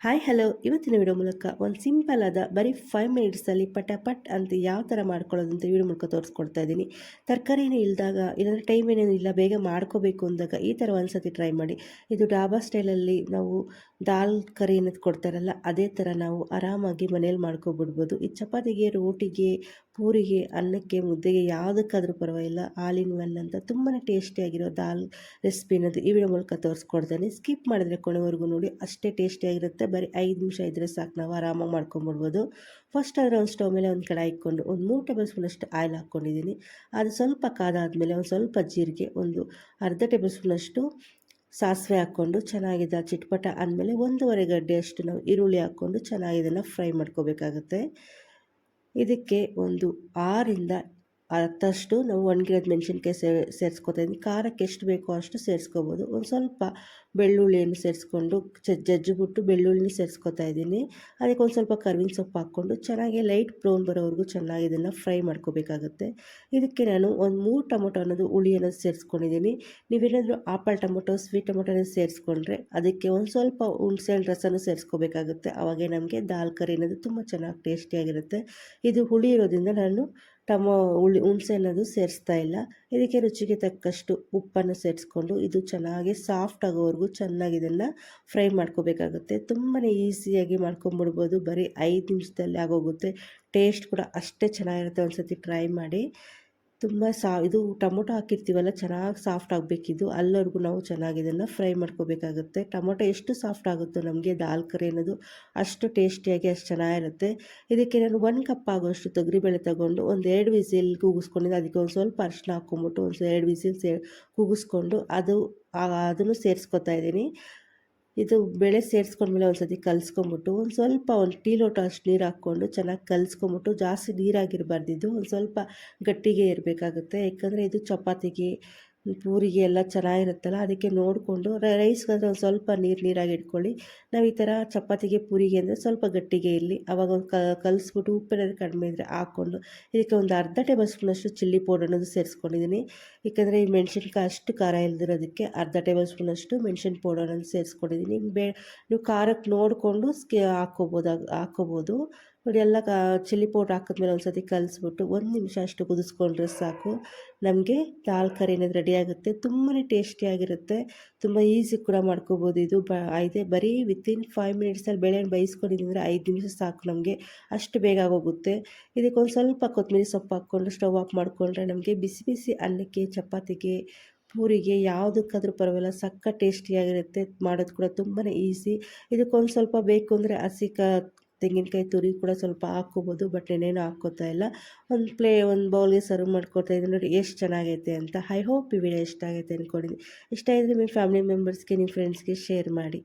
Hi hello ಇವತ್ತಿನ video ಮೂಲಕ ಒಂದು ಸಿಂಪಲ್ ಆದ ಬರೀ ಫೈವ್ ಮಿನಿಟ್ಸಲ್ಲಿ ಪಟಾಪಟ್ ಅಂತ ಯಾವ ಥರ ಮಾಡ್ಕೊಳ್ಳೋದು ಅಂತ ವಿಡಿಯೋ ಮೂಲಕ ತೋರಿಸ್ಕೊಡ್ತಾ ಇದ್ದೀನಿ. ತರಕಾರಿನೇ ಇಲ್ದಾಗ ಇಲ್ಲಾಂದರೆ ಟೈಮ್ ಏನೇನು ಇಲ್ಲ, ಬೇಗ ಮಾಡ್ಕೋಬೇಕು ಅಂದಾಗ ಈ ಥರ ಒಂದ್ಸತಿ ಟ್ರೈ ಮಾಡಿ. ಇದು ಡಾಬಾ ಸ್ಟೈಲಲ್ಲಿ ನಾವು ದಾಲ್ ಕರಿ ಅನ್ನೋದು ಕೊಡ್ತಾರಲ್ಲ, ಅದೇ ಥರ ನಾವು ಆರಾಮಾಗಿ ಮನೇಲಿ ಮಾಡ್ಕೊಬಿಡ್ಬೋದು. ಈ ಚಪಾತಿಗೆ, ರೋಟಿಗೆ, ಪೂರಿಗೆ, ಅನ್ನಕ್ಕೆ, ಮುದ್ದೆಗೆ ಯಾವುದಕ್ಕಾದರೂ ಪರವಾಗಿಲ್ಲ. ಆಲ್ ಇನ್ ಅಂತ ತುಂಬಾ ಟೇಸ್ಟಿಯಾಗಿರೋ ದಾಲ್ ರೆಸಿಪಿ ಅನ್ನೋದು ಈ ವಿಡಿಯೋ ಮೂಲಕ ತೋರಿಸ್ಕೊಡ್ತೇನೆ. ಸ್ಕಿಪ್ ಮಾಡಿದ್ರೆ ಕೊನೆವರೆಗೂ ನೋಡಿ, ಅಷ್ಟೇ ಟೇಸ್ಟಿಯಾಗಿರುತ್ತೆ ಬರೀ ಐದು ನಿಮಿಷ ಇದ್ದರೆ ಸಾಕು, ನಾವು ಆರಾಮಾಗಿ ಮಾಡ್ಕೊಂಬಿಡ್ಬೋದು. ಫಸ್ಟ್ ಆದರೆ ಒಂದು ಸ್ಟವ್ ಮೇಲೆ ಒಂದು ಕಡಾಯಿ ಇಟ್ಕೊಂಡು ಒಂದು ಮೂರು ಟೇಬಲ್ ಸ್ಪೂನಷ್ಟು ಆಯಿಲ್ ಹಾಕ್ಕೊಂಡಿದ್ದೀನಿ. ಅದು ಸ್ವಲ್ಪ ಕಾದಾದಮೇಲೆ ಒಂದು ಸ್ವಲ್ಪ ಜೀರಿಗೆ, ಒಂದು ಅರ್ಧ ಟೇಬಲ್ ಸ್ಪೂನಷ್ಟು ಸಾಸಿವೆ ಹಾಕ್ಕೊಂಡು ಚೆನ್ನಾಗಿದೆ. ಚಿಟ್ಪಟ ಆದಮೇಲೆ ಒಂದೂವರೆ ಗಡ್ಡೆಯಷ್ಟು ನಾವು ಈರುಳ್ಳಿ ಹಾಕ್ಕೊಂಡು ಚೆನ್ನಾಗಿ ಇದನ್ನು ಫ್ರೈ ಮಾಡ್ಕೋಬೇಕಾಗುತ್ತೆ. ಇದಕ್ಕೆ ಒಂದು ಆರಿಂದ ಹತ್ತಷ್ಟು ನಾವು ಒಣಗಿರೋದು ಮೆಣಸಿನ್ಕಾಯಿ ಸೇರಿಸ್ಕೊತಾ ಇದ್ದೀನಿ ಖಾರಕ್ಕೆ ಎಷ್ಟು ಬೇಕೋ ಅಷ್ಟು ಸೇರಿಸ್ಕೋಬೋದು. ಒಂದು ಸ್ವಲ್ಪ ಬೆಳ್ಳುಳ್ಳಿಯನ್ನು ಸೇರಿಸ್ಕೊಂಡು ಜಜ್ಜಿಬಿಟ್ಟು ಬೆಳ್ಳುಳ್ಳಿ ಸೇರಿಸ್ಕೊತಾ ಇದ್ದೀನಿ. ಅದಕ್ಕೆ ಒಂದು ಸ್ವಲ್ಪ ಕರ್ವಿನ ಸೊಪ್ಪು ಹಾಕ್ಕೊಂಡು ಚೆನ್ನಾಗಿ ಲೈಟ್ ಬ್ರೌನ್ ಬರೋವರೆಗೂ ಚೆನ್ನಾಗಿ ಇದನ್ನು ಫ್ರೈ ಮಾಡ್ಕೋಬೇಕಾಗುತ್ತೆ. ಇದಕ್ಕೆ ನಾನು ಒಂದು ಮೂರು ಟೊಮೊಟೊ ಅನ್ನೋದು ಹುಳಿ ಅನ್ನೋದು ಸೇರಿಸ್ಕೊಂಡಿದ್ದೀನಿ. ನೀವೇನಾದರೂ ಆಪಲ್ ಟೊಮೊಟೊ, ಸ್ವೀಟ್ ಟೊಮೊಟೊನ ಸೇರಿಸ್ಕೊಂಡ್ರೆ ಅದಕ್ಕೆ ಒಂದು ಸ್ವಲ್ಪ ಹುಣ್ಸೆಹಣ್ಣು ರಸನೂ ಸೇರಿಸ್ಕೋಬೇಕಾಗುತ್ತೆ. ಅವಾಗೆ ನಮಗೆ ದಾಲ್ ಕರಿ ಅನ್ನೋದು ತುಂಬ ಚೆನ್ನಾಗಿ ಟೇಸ್ಟಿಯಾಗಿರುತ್ತೆ. ಇದು ಹುಳಿ ಇರೋದ್ರಿಂದ ನಾನು ಟಮೋ ಹುಳಿ ಹುಣಸೆ ಅನ್ನೋದು ಸೇರಿಸ್ತಾ ಇಲ್ಲ. ಇದಕ್ಕೆ ರುಚಿಗೆ ತಕ್ಕಷ್ಟು ಉಪ್ಪನ್ನು ಸೇರಿಸ್ಕೊಂಡು ಇದು ಚೆನ್ನಾಗಿ ಸಾಫ್ಟ್ ಆಗೋವರೆಗೂ ಚೆನ್ನಾಗಿ ಇದನ್ನು ಫ್ರೈ ಮಾಡ್ಕೋಬೇಕಾಗುತ್ತೆ. ತುಂಬಾ ಈಸಿಯಾಗಿ ಮಾಡ್ಕೊಂಬಿಡ್ಬೋದು. ಬರೀ ಐದು ನಿಮಿಷದಲ್ಲಿ ಆಗೋಗುತ್ತೆ. ಟೇಸ್ಟ್ ಕೂಡ ಅಷ್ಟೇ ಚೆನ್ನಾಗಿರುತ್ತೆ ಒಂದು ಸತಿ ಟ್ರೈ ಮಾಡಿ. ತುಂಬ ಸಾ, ಇದು ಟೊಮೊಟೊ ಹಾಕಿರ್ತೀವಲ್ಲ, ಚೆನ್ನಾಗಿ ಸಾಫ್ಟ್ ಆಗಬೇಕಿದ್ದು ಅಲ್ಲವರೆಗೂ ನಾವು ಚೆನ್ನಾಗಿ ಇದನ್ನು ಫ್ರೈ ಮಾಡ್ಕೋಬೇಕಾಗುತ್ತೆ. ಟೊಮೊಟೊ ಎಷ್ಟು ಸಾಫ್ಟ್ ಆಗುತ್ತೋ ನಮಗೆ ದಾಲ್ ಕರಿ ಅನ್ನೋದು ಅಷ್ಟು ಟೇಸ್ಟಿಯಾಗಿ ಅಷ್ಟು ಚೆನ್ನಾಗಿರುತ್ತೆ. ಇದಕ್ಕೆ ನಾನು ಒಂದು ಕಪ್ ಆಗೋಷ್ಟು ತೊಗರಿಬೇಳೆ ತಗೊಂಡು ಒಂದು ಎರಡು ವಿಸಿಲ್ ಕೂಗಿಸ್ಕೊಂಡಿದ್ದು. ಅದಕ್ಕೆ ಒಂದು ಸ್ವಲ್ಪ ಅರಿಶಿನ ಹಾಕ್ಕೊಂಬಿಟ್ಟು ಒಂದು ಎರಡು ವಿಸಿಲ್ ಸೇ, ಕೂಗಿಸ್ಕೊಂಡು ಅದು ಅದನ್ನು ಸೇರಿಸ್ಕೊತಾ ಇದ್ದೀನಿ. ಇದು ಬೆಳೆ ಸೇರಿಸ್ಕೊಂಡ್ಮೇಲೆ ಒಂದು ಸತಿ ಕಲಿಸ್ಕೊಂಬಿಟ್ಟು ಒಂದು ಸ್ವಲ್ಪ ಒಂದು ಟೀ ಲೋಟ ಅಷ್ಟು ನೀರು ಹಾಕ್ಕೊಂಡು ಚೆನ್ನಾಗಿ ಕಲಿಸ್ಕೊಂಬಿಟ್ಟು ಜಾಸ್ತಿ ನೀರಾಗಿರಬಾರ್ದಿದ್ದು, ಒಂದು ಸ್ವಲ್ಪ ಗಟ್ಟಿಗೆ ಇರಬೇಕಾಗುತ್ತೆ. ಯಾಕಂದರೆ ಇದು ಚಪಾತಿಗೆ ಪೂರಿಗೆ ಎಲ್ಲ ಚೆನ್ನಾಗಿರುತ್ತಲ್ಲ, ಅದಕ್ಕೆ ನೋಡಿಕೊಂಡು ರೈಸ್ಗಾದ್ರೆ ಒಂದು ಸ್ವಲ್ಪ ನೀರು ನೀರಾಗಿ ಇಟ್ಕೊಳ್ಳಿ. ನಾವು ಈ ಥರ ಚಪಾತಿಗೆ, ಪೂರಿಗೆ ಅಂದರೆ ಸ್ವಲ್ಪ ಗಟ್ಟಿಗೆ ಇರಲಿ. ಆವಾಗ ಒಂದು ಕಲಿಸ್ಬಿಟ್ಟು ಉಪ್ಪೇನಾದ್ರು ಕಡಿಮೆ ಇದ್ದರೆ ಹಾಕ್ಕೊಂಡು, ಇದಕ್ಕೆ ಒಂದು ಅರ್ಧ ಟೇಬಲ್ ಸ್ಪೂನಷ್ಟು ಚಿಲ್ಲಿ ಅನ್ನೋದು ಸೇರಿಸ್ಕೊಂಡಿದ್ದೀನಿ ಏಕೆಂದರೆ ಈ ಮೆಣಸಿನ್ಕಾಯಿ ಅಷ್ಟು ಖಾರ ಇಲ್ದಿರೋದಕ್ಕೆ ಅರ್ಧ ಟೇಬಲ್ ಸ್ಪೂನಷ್ಟು ಮೆಣಸಿನ ಪೌಡರನ್ನು ಸೇರಿಸ್ಕೊಂಡಿದ್ದೀನಿ ಬೇ, ನೀವು ಖಾರಕ್ಕೆ ನೋಡಿಕೊಂಡು ಸ್ಕೇ, ಹಾಕ್ಕೋಬೋದು ಹಾಕ್ಕೋಬೋದು. ನೋಡಿ, ಎಲ್ಲ ಚಿಲ್ಲಿ ಪೌಡ್ರ್ ಹಾಕಿದ್ಮೇಲೆ ಒಂದು ಸತಿ ಕಲಿಸ್ಬಿಟ್ಟು ಒಂದು ನಿಮಿಷ ಅಷ್ಟು ಕುದಿಸ್ಕೊಂಡ್ರೆ ಸಾಕು. ನಮಗೆ ದಾಲ್ ಕರಿ ಅನ್ನೋದು ರೆಡಿ ಆಗುತ್ತೆ. ತುಂಬಾ ಟೇಸ್ಟಿಯಾಗಿರುತ್ತೆ ತುಂಬ ಈಸಿ ಕೂಡ ಮಾಡ್ಕೋಬೋದು ಇದು. ಬ, ಇದೆ ಬರೀ ವಿತಿನ್ ಫೈವ್ ಮಿನಿಟ್ಸಲ್ಲಿ ಬೇಳೆಹಣ್ಣು ಅಂದರೆ ಐದು ನಿಮಿಷ ಸಾಕು ನಮಗೆ. ಅಷ್ಟು ಬೇಗ ಆಗೋಗುತ್ತೆ. ಇದಕ್ಕೊಂದು ಸ್ವಲ್ಪ ಕೊತ್ತಂಬರಿ ಸೊಪ್ಪು ಹಾಕ್ಕೊಂಡು ಸ್ಟವ್ ಆಫ್ ಮಾಡಿಕೊಂಡ್ರೆ ನಮಗೆ ಬಿಸಿ ಬಿಸಿ ಅನ್ನಕ್ಕೆ, ಚಪಾತಿಗೆ, ಪೂರಿಗೆ ಯಾವುದಕ್ಕಾದ್ರೂ ಪರವಾಗಿಲ್ಲ ಸಕ್ಕ ಟೇಸ್ಟಿಯಾಗಿರುತ್ತೆ ಮಾಡೋದು ಕೂಡ ತುಂಬಾ ಈಸಿ ಇದಕ್ಕೊಂದು ಸ್ವಲ್ಪ ಬೇಕು ಅಂದರೆ ಹಸಿ ಕ ತೆಂಗಿನಕಾಯಿ ತುರಿ ಕೂಡ ಸ್ವಲ್ಪ ಹಾಕ್ಕೋಬೋದು, ಬಟ್ ಏನೇನು ಹಾಕ್ಕೋತಾ ಇಲ್ಲ. ಒಂದು ಪ್ಲೇ, ಒಂದು ಬೌಲ್ಗೆ ಸರ್ವ್ ಮಾಡ್ಕೊತಾ ಇದ್ದೀನಿ ನೋಡಿ ಎಷ್ಟು ಚೆನ್ನಾಗೈತೆ ಅಂತ. ಐ ಹೋಪ್ ಈ ವಿಡಿಯೋ ಇಷ್ಟ ಆಗೈತೆ ಅಂದ್ಕೊಂಡಿದ್ದೀನಿ ಇಷ್ಟ ಇದ್ದರೆ ನಿಮ್ಮ ಫ್ಯಾಮಿಲಿ ಮೆಂಬರ್ಸ್ಗೆ ನಿಮ್ಮ ಫ್ರೆಂಡ್ಸ್ಗೆ ಶೇರ್ ಮಾಡಿ.